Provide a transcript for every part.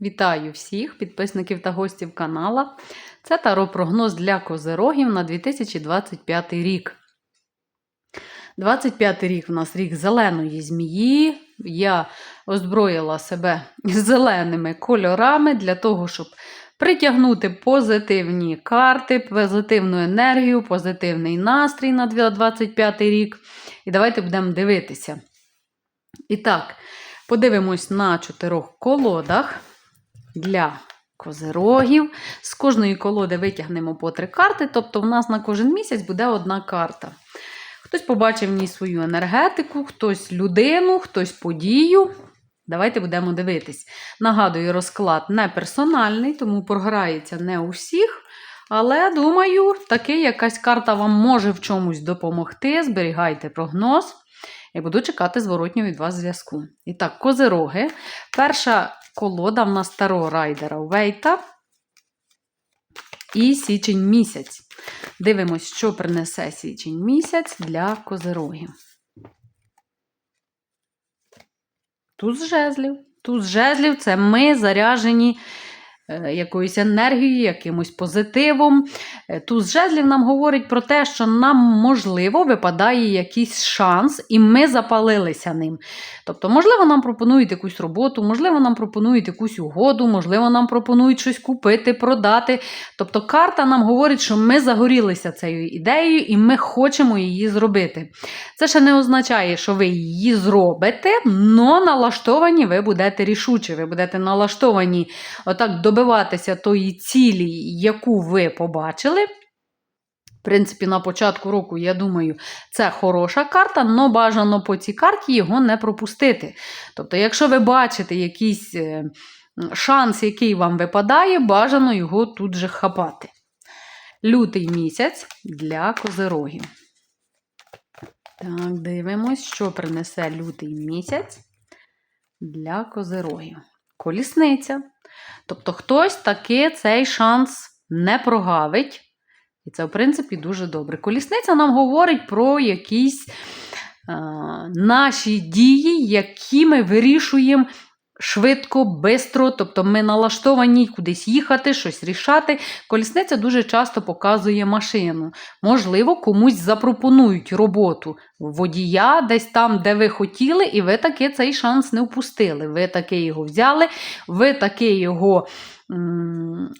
Вітаю всіх підписників та гостів канала. Це таро прогноз для козерогів на 2025 рік. 25 рік в нас рік зеленої змії. Я озброїла себе зеленими кольорами для того, щоб притягнути позитивні карти, позитивну енергію, позитивний настрій на 2025 рік. І давайте будемо дивитися. І так, подивимось на чотирьох колодах для козирогів. З кожної колоди витягнемо по три карти, тобто в нас на кожен місяць буде одна карта. Хтось побачив в ній свою енергетику, хтось людину, хтось подію. Давайте будемо дивитись. Нагадую, розклад не персональний, тому програється не у всіх. Але думаю, таки якась карта вам може в чомусь допомогти. Зберігайте прогноз. І буду чекати зворотнього від вас зв'язку. І так, козироги. Перша колода в нас Таро Райдера Вейта. І січень місяць. Дивимось, що принесе січень місяць для козирогів. Туз жезлів. Туз жезлів це ми заряжені якоюсь енергією, якимось позитивом. Е, Туз жезлів нам говорить про те, що нам, можливо, випадає якийсь шанс, і ми запалилися ним. Тобто, можливо, нам пропонують якусь роботу, можливо, нам пропонують якусь угоду, можливо, нам пропонують щось купити, продати. Тобто, карта нам говорить, що ми загорілися цією ідеєю і ми хочемо її зробити. Це ще не означає, що ви її зробите, але налаштовані ви будете рішучі, ви будете налаштовані отак добиватися тої цілі, яку ви побачили. В принципі, на початку року, я думаю, це хороша карта, але бажано по цій карті його не пропустити. Тобто, якщо ви бачите якийсь е, шанс, який вам випадає, бажано його тут же хапати. Лютий місяць для козирогів. Так, дивимось, що принесе лютий місяць для козирогів. Колісниця. Тобто, хтось таки цей шанс не прогавить. І це, в принципі, дуже добре. Колісниця нам говорить про якісь е, наші дії, які ми вирішуємо швидко, бистро, тобто ми налаштовані кудись їхати, щось рішати. Колісниця дуже часто показує машину. Можливо, комусь запропонують роботу водія десь там, де ви хотіли, і ви таки цей шанс не впустили. Ви таки його взяли, ви таки його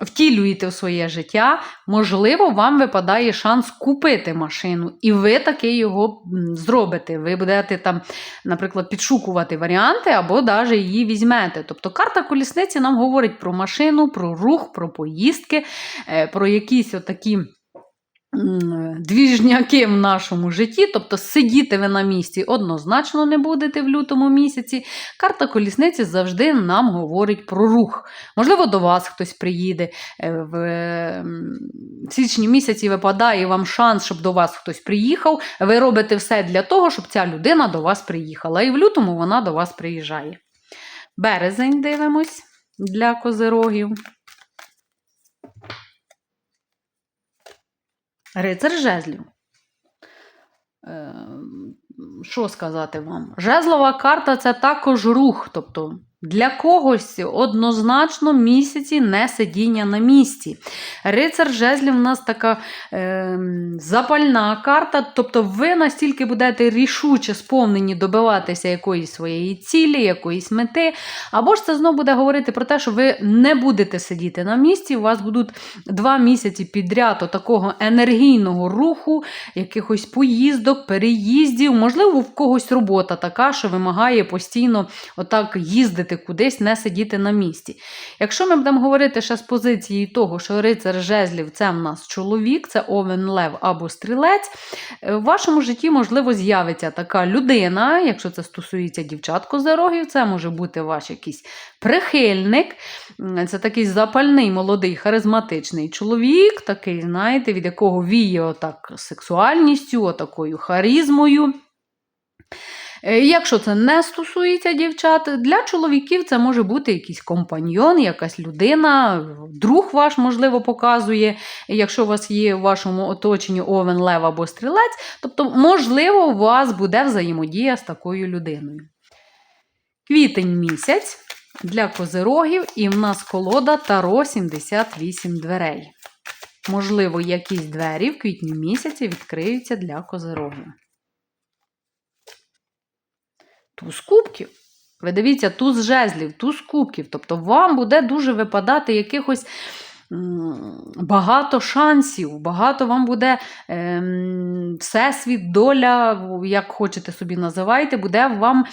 втілюєте в своє життя. Можливо, вам випадає шанс купити машину, і ви таки його зробите. Ви будете там, наприклад, підшукувати варіанти або навіть її візьмете. Тобто карта колісниці нам говорить про машину, про рух, про поїздки, е, про якісь отакі. Двіжняки в нашому житті, тобто сидіти ви на місці однозначно не будете в лютому місяці. Карта колісниці завжди нам говорить про рух. Можливо, до вас хтось приїде е, в січні місяці випадає вам шанс, щоб до вас хтось приїхав. Ви робите все для того, щоб ця людина до вас приїхала. І в лютому вона до вас приїжджає. Березень дивимось для козирогів. Рицар жезлів. Е, Що сказати вам? Жезлова карта це також рух. Тобто для когось однозначно місяці не сидіння на місці. Рицар жезлів у нас така е, запальна карта, тобто ви настільки будете рішуче сповнені добиватися якоїсь своєї цілі, якоїсь мети. Або ж це знову буде говорити про те, що ви не будете сидіти на місці, у вас будуть два місяці підряд такого енергійного руху, якихось поїздок, переїздів. Можливо, в когось робота така, що вимагає постійно отак їздити кудись, не сидіти на місці. Якщо ми будемо говорити ще з позиції того, що рицар жезлів це в нас чоловік, це овен лев або стрілець, е, в вашому житті, можливо, з'явиться така людина, якщо це стосується дівчат козерогів, це може бути ваш якийсь прихильник. Це такий запальний, молодий, харизматичний чоловік, такий, знаєте, від якого віє отак сексуальністю, отакою харизмою. Е, Якщо це не стосується дівчат, для чоловіків це може бути якийсь компаньйон, якась людина, друг ваш, можливо, показує, якщо у вас є в вашому оточенні овен, лев або стрілець, тобто, можливо, у вас буде взаємодія з такою людиною. Квітень місяць для козирогів, і в нас колода Таро 78 дверей. Можливо, якісь двері в квітні місяці відкриються для козирогів. Туз кубків. Ви дивіться, туз жезлів, туз кубків. Тобто вам буде дуже випадати якихось багато шансів, багато вам буде ем, всесвіт, доля, як хочете собі називайте, буде вам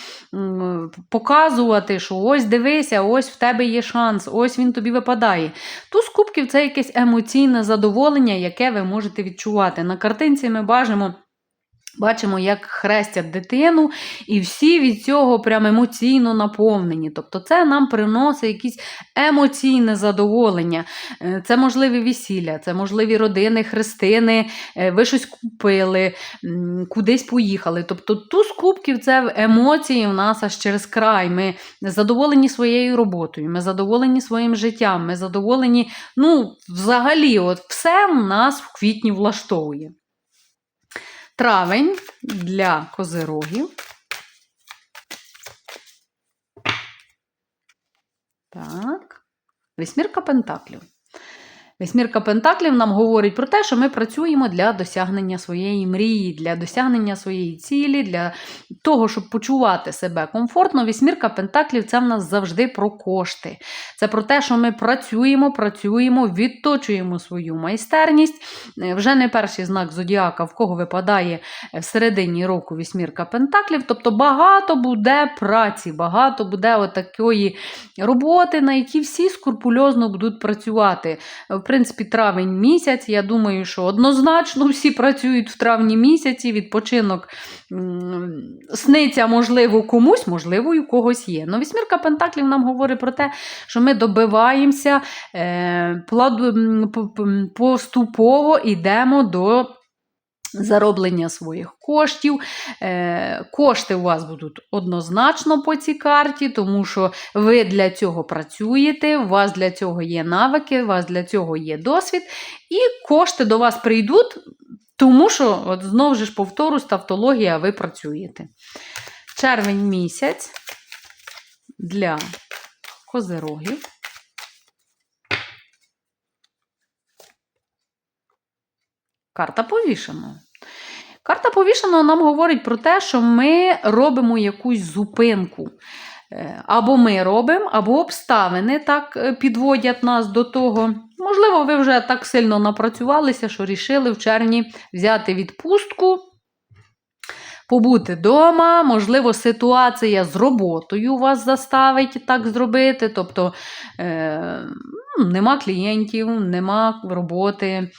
показувати, що ось дивися, ось в тебе є шанс, ось він тобі випадає. Туз кубків це якесь емоційне задоволення, яке ви можете відчувати. На картинці ми бачимо. Бачимо, як хрестять дитину, і всі від цього прям емоційно наповнені. Тобто, це нам приносить якесь емоційне задоволення. Е, Це можливі весілля, це можливі родини, хрестини, е, ви щось купили, кудись поїхали. Тобто, туз кубків це емоції в нас аж через край. Ми задоволені своєю роботою, ми задоволені своїм життям, ми задоволені, ну, взагалі, от все в нас в квітні влаштовує. Травень для козирогів. Так. Вісьмірка пентаклів. Вісьмірка пентаклів нам говорить про те, що ми працюємо для досягнення своєї мрії, для досягнення своєї цілі, для того, щоб почувати себе комфортно. Вісьмірка пентаклів це в нас завжди про кошти. Це про те, що ми працюємо, працюємо, відточуємо свою майстерність. Е, Вже не перший знак зодіака, в кого випадає е, в середині року вісьмірка пентаклів. Тобто багато буде праці, багато буде отакої роботи, на якій всі скрупульозно будуть працювати. Принципі, травень місяць. Я думаю, що однозначно всі працюють в травні місяці. Відпочинок сниться, можливо, комусь, можливо, і у когось є. Но вісьмірка пентаклів нам говорить про те, що ми добиваємося е, поступово йдемо до. Зароблення своїх коштів. Е, кошти у вас будуть однозначно по цій карті, тому що ви для цього працюєте, у вас для цього є навики, у вас для цього є досвід, і кошти до вас прийдуть, тому що, от знову ж повторюсь, тавтологія, ви працюєте. Червень місяць для козирогів. Карта повішеного. Карта повішеного нам говорить про те, що ми робимо якусь зупинку. Е, Або ми робимо, або обставини так е, підводять нас до того. Можливо, ви вже так сильно напрацювалися, що рішили в червні взяти відпустку, побути вдома. Можливо, ситуація з роботою вас заставить так зробити. Тобто е, нема клієнтів, нема роботи,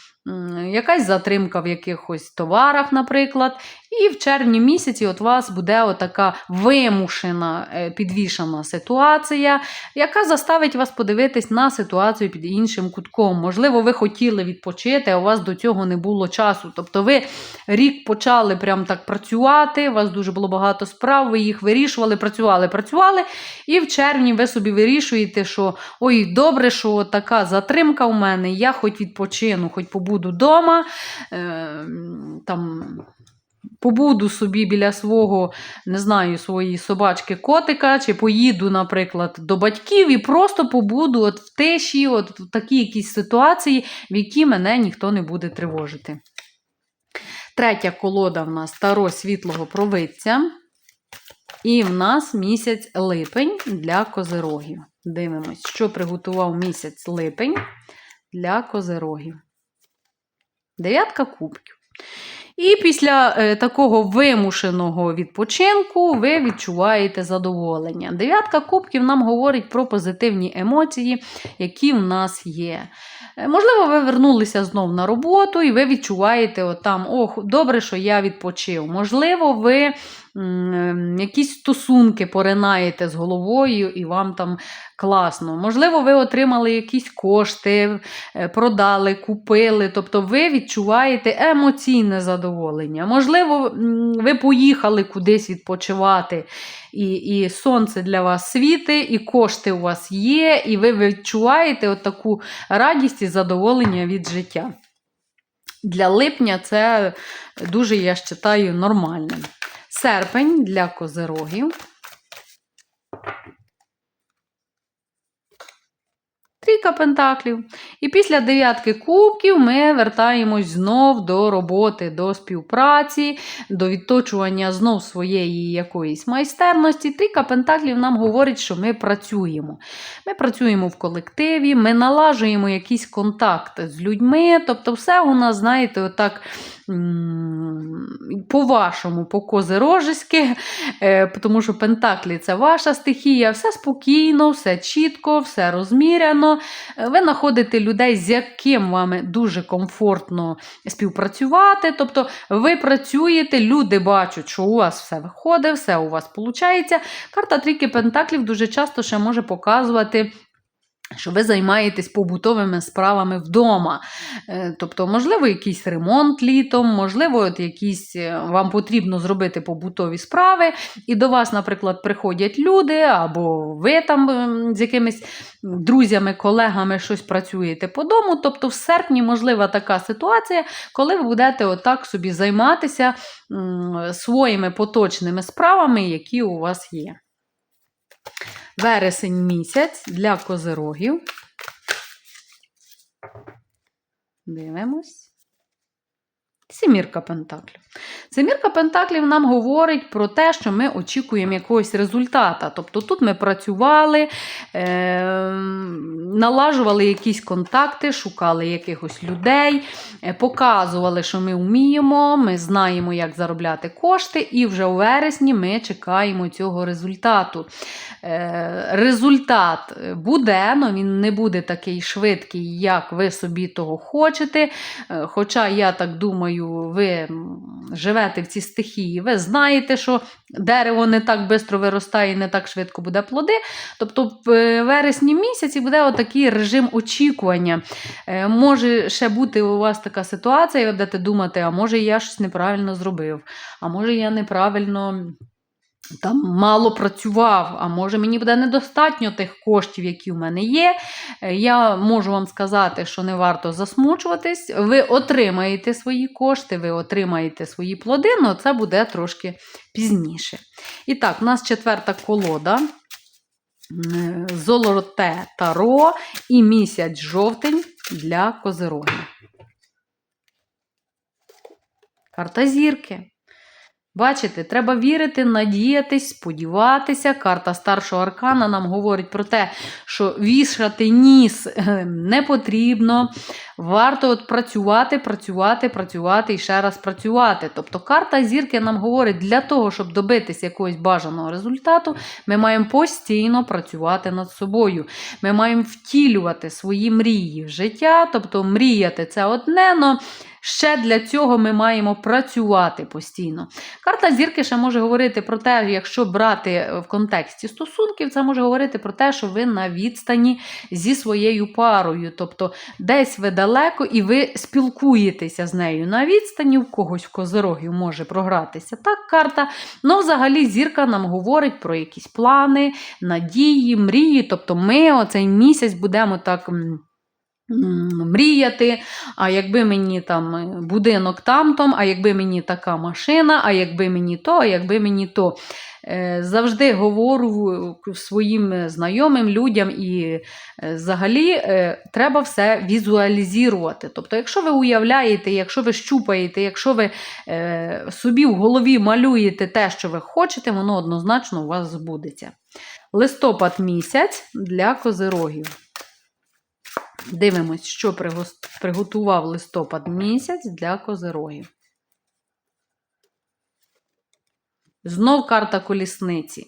якась затримка в якихось товарах, наприклад. І в червні місяці от вас буде отака вимушена е, підвішана ситуація, яка заставить вас подивитись на ситуацію під іншим кутком. Можливо, ви хотіли відпочити, а у вас до цього не було часу. Тобто ви рік почали прям так працювати, у вас дуже було багато справ, ви їх вирішували, працювали, працювали. І в червні ви собі вирішуєте, що ой, добре, що така затримка у мене, я хоч відпочину, хоч побуду вдома. Е, там, побуду собі біля свого, не знаю, своєї собачки котика, чи поїду, наприклад, до батьків і просто побуду от в тиші, от в такій якійсь ситуації, в якій мене ніхто не буде тривожити. Третя колода в нас таро світлого провидця. І в нас місяць липень для козирогів. Дивимось, що приготував місяць липень для козирогів. Дев'ятка кубків. І після е, такого вимушеного відпочинку ви відчуваєте задоволення. Дев'ятка кубків нам говорить про позитивні емоції, які в нас є. Е, Можливо, ви вернулися знов на роботу, і ви відчуваєте, от там, ох, добре, що я відпочив. Можливо, ви якісь стосунки поринаєте з головою, і вам там класно. Можливо, ви отримали якісь кошти, е, продали, купили. Тобто ви відчуваєте емоційне задоволення. Можливо, ви поїхали кудись відпочивати, і, і сонце для вас світить, і кошти у вас є, і ви відчуваєте от таку радість і задоволення від життя. Для липня це дуже, я вважаю, нормальним. Серпень для козирогів. Трійка пентаклів. І після дев'ятки кубків ми вертаємось знов до роботи, до співпраці, до відточування знов своєї якоїсь майстерності. Трійка пентаклів нам говорить, що ми працюємо. Ми працюємо в колективі, ми налажуємо якийсь контакт з людьми. Тобто, все у нас, знаєте, отак. По-вашому, по козирожеськи, е, тому що Пентаклі це ваша стихія, все спокійно, все чітко, все розміряно. Е, Ви знаходите людей, з яким вам дуже комфортно співпрацювати. Тобто ви працюєте, люди бачать, що у вас все виходить, все у вас виходить. Карта трійки Пентаклів дуже часто ще може показувати. Що ви займаєтесь побутовими справами вдома. Е, Тобто, можливо, якийсь ремонт літом, можливо, от якісь е, вам потрібно зробити побутові справи, і до вас, наприклад, приходять люди, або ви там ем, з якимись друзями, колегами щось працюєте по дому. Тобто, в серпні можлива така ситуація, коли ви будете отак собі займатися своїми поточними справами, які у вас є. Вересень місяць для козирогів. Дивимось. Семірка Пентаклів. Семірка Пентаклів нам говорить про те, що ми очікуємо якогось результата. Тобто тут ми працювали, е- налажували якісь контакти, шукали якихось людей, е, показували, що ми вміємо, ми знаємо, як заробляти кошти, і вже у вересні ми чекаємо цього результату. Е- результат буде, але він не буде такий швидкий, як ви собі того хочете. Е, Хоча, я так думаю, ви живете в цій стихії, ви знаєте, що дерево не так швидко виростає і не так швидко буде плоди. Тобто в е, вересні місяці буде отакий режим очікування. Е, Може ще бути у вас така ситуація, де ти думати, а може я щось неправильно зробив, а може я неправильно там мало працював, а може мені буде недостатньо тих коштів, які в мене є. Е, Я можу вам сказати, що не варто засмучуватись. Ви отримаєте свої кошти, ви отримаєте свої плоди, але це буде трошки пізніше. І так, у нас четверта колода. Золоте таро і місяць жовтень для козирогів. Карта зірки. Бачите, треба вірити, надіятись, сподіватися. Карта старшого аркана нам говорить про те, що вішати ніс е, не потрібно. Варто от працювати, працювати, працювати і ще раз працювати. Тобто карта зірки нам говорить, для того, щоб добитись якогось бажаного результату, ми маємо постійно працювати над собою. Ми маємо втілювати свої мрії в життя. Тобто мріяти це одне, але ще для цього ми маємо працювати постійно. Карта зірки ще може говорити про те, якщо брати е, в контексті стосунків, це може говорити про те, що ви на відстані зі своєю парою. Тобто десь ви далеко і ви спілкуєтеся з нею на відстані, у когось в козирогів може програтися. Так, карта. Ну, взагалі, зірка нам говорить про якісь плани, надії, мрії. Тобто ми оцей місяць будемо так. Мріяти, а якби мені там е, будинок там-том, а якби мені така машина, а якби мені то, а якби мені то. Е, Завжди говорю своїм е, знайомим людям і взагалі треба все візуалізувати. Тобто, якщо ви уявляєте, якщо ви щупаєте, якщо ви собі в голові малюєте те, що ви хочете, воно однозначно у вас збудеться. Листопад місяць для козирогів. Дивимось, що приготував листопад місяць для козирогів. Знов карта колісниці.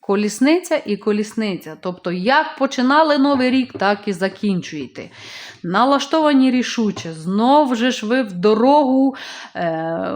Колісниця і колісниця. Тобто, як починали новий рік, так і закінчуєте. Налаштовані рішуче. Знов же ж ви в дорогу, е,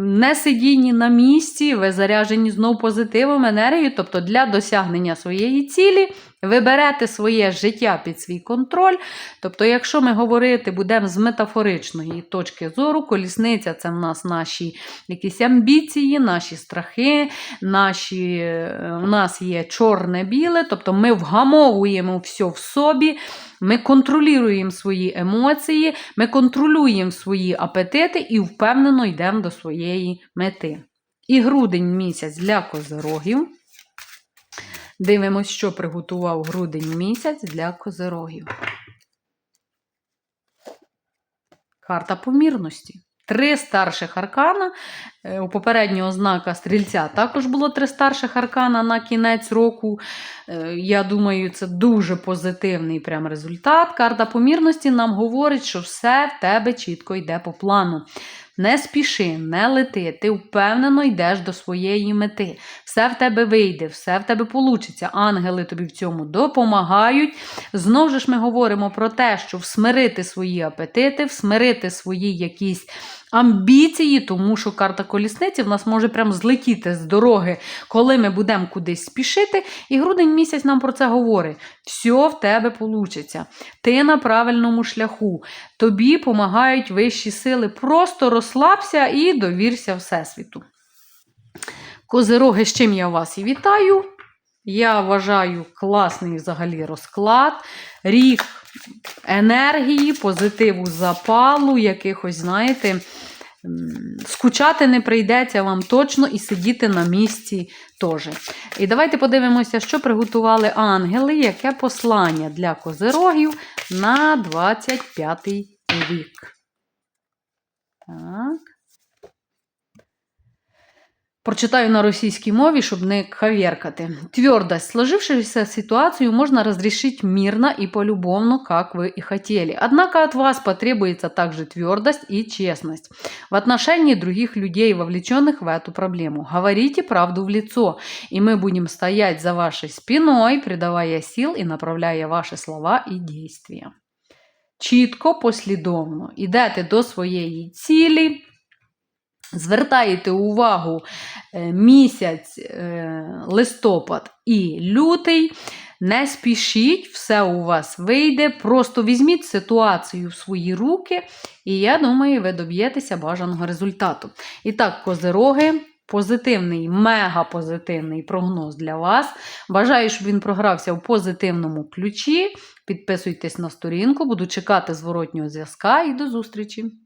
не сидінні на місці, ви заряжені знов позитивом, енергією. Тобто, для досягнення своєї цілі ви берете своє життя під свій контроль. Тобто, якщо ми говорити будемо з метафоричної точки зору, колісниця це в нас наші якісь амбіції, наші страхи, наші, е, у нас є чорне-біле, тобто ми вгамовуємо все в собі, ми контролюємо свої емоції, ми контролюємо свої апетити і впевнено йдемо до своєї мети. І грудень місяць для козирогів. Дивимось, що приготував грудень місяць для козирогів. Карта помірності. Три старших аркана. Е, У попереднього знака стрільця також було три старших аркана на кінець року. Е, Я думаю, це дуже позитивний прям результат. Карта помірності нам говорить, що все в тебе чітко йде по плану. Не спіши, не лети, ти впевнено йдеш до своєї мети. Все в тебе вийде, все в тебе получиться. Ангели тобі в цьому допомагають. Знову ж ми говоримо про те, що всмирити свої апетити, всмирити свої якісь амбіції, тому що карта колісниці в нас може прям злетіти з дороги, коли ми будемо кудись спішити. І грудень місяць нам про це говорить. Все в тебе получиться. Ти на правильному шляху. Тобі допомагають вищі сили. Просто розслабся і довірся Всесвіту. Козироги, з чим я вас і вітаю. Я вважаю класний взагалі розклад. Рік енергії, позитиву запалу, якихось, знаєте, скучати не прийдеться вам точно і сидіти на місці теж. І давайте подивимося, що приготували ангели, яке послання для козирогів на 25 рік. Так. Прочитаю на российской мове, чтобы не коверкати. Твердость. Сложившуюся ситуацию можно разрешить мирно и полюбовно, как вы и хотели. Однако от вас потребуется также твердость и честность в отношении других людей, вовлеченных в эту проблему. Говорите правду в лицо, и мы будем стоять за вашей спиной, придавая сил и направляя ваши слова и действия. Чітко, послідовно йдете до своєї цілі, звертаєте увагу е, місяць, е, листопад і лютий. Не спішіть, все у вас вийде. Просто візьміть ситуацію в свої руки, і я думаю, ви доб'єтеся бажаного результату. І так, козироги, позитивний, мега позитивний прогноз для вас. Бажаю, щоб він програвся в позитивному ключі. Підписуйтесь на сторінку, буду чекати зворотнього зв'язка і до зустрічі!